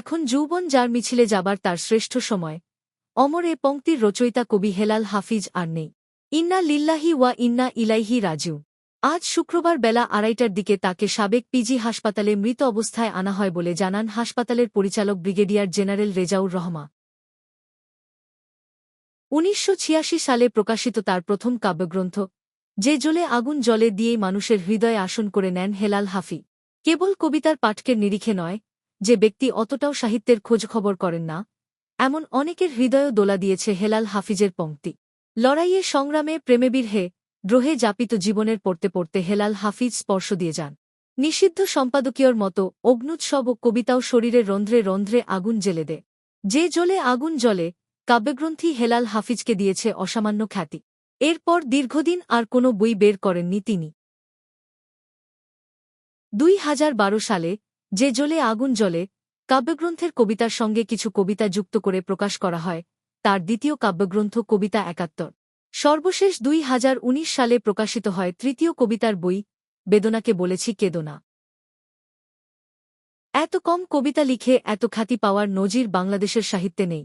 এখন যৌবন যার মিছিলে যাবার তার শ্রেষ্ঠ সময়। অমর এ পংক্তির রচয়িতা কবি হেলাল হাফিজ আর নেই। ইন্না লিল্লাহি ওয়া ইন্না ইলাইহি রাজু আজ শুক্রবার বেলা আড়াইটার দিকে তাকে সাবেক পিজি হাসপাতালে মৃত অবস্থায় আনা হয় বলে জানান হাসপাতালের পরিচালক ব্রিগেডিয়ার জেনারেল রেজাউর রহমা উনিশশো ছিয়াশি সালে প্রকাশিত তার প্রথম কাব্যগ্রন্থ, যে জলে আগুন জলে দিয়েই মানুষের হৃদয়ে আসন করে নেন হেলাল হাফি কেবল কবিতার পাঠকের নিরিখে নয় যে ব্যক্তি অতটাও সাহিত্যের খোঁজখবর করেন না, এমন অনেকের হৃদয়ও দোলা দিয়েছে হেলাল হাফিজের পংক্তি লড়াইয়ে সংগ্রামে প্রেমেবীরহে দ্রোহে যাপিত জীবনের পড়তে পড়তে হেলাল হাফিজ স্পর্শ দিয়ে যান। নিষিদ্ধ সম্পাদকীয়র মতো অগ্নুৎসব ও কবিতাও শরীরের রন্ধ্রে রন্ধ্রে আগুন জেলে দে। যে জলে আগুন জলে কাব্যগ্রন্থি হেলাল হাফিজকে দিয়েছে অসামান্য খ্যাতি। এরপর দীর্ঘদিন আর কোনো বই বের করেননি তিনি। দুই হাজার বারো সালে যে জলে আগুন জলে কাব্যগ্রন্থের কবিতার সঙ্গে কিছু কবিতা যুক্ত করে প্রকাশ করা হয়, তার দ্বিতীয় কাব্যগ্রন্থ কবিতা একাত্তর। সর্বশেষ দুই হাজার উনিশ সালে প্রকাশিত হয় তৃতীয় কবিতার বই, বেদনাকে বলেছি কেদনা। এত কম কবিতা লিখে এত খ্যাতি পাওয়ার নজির বাংলাদেশের সাহিত্যে নেই।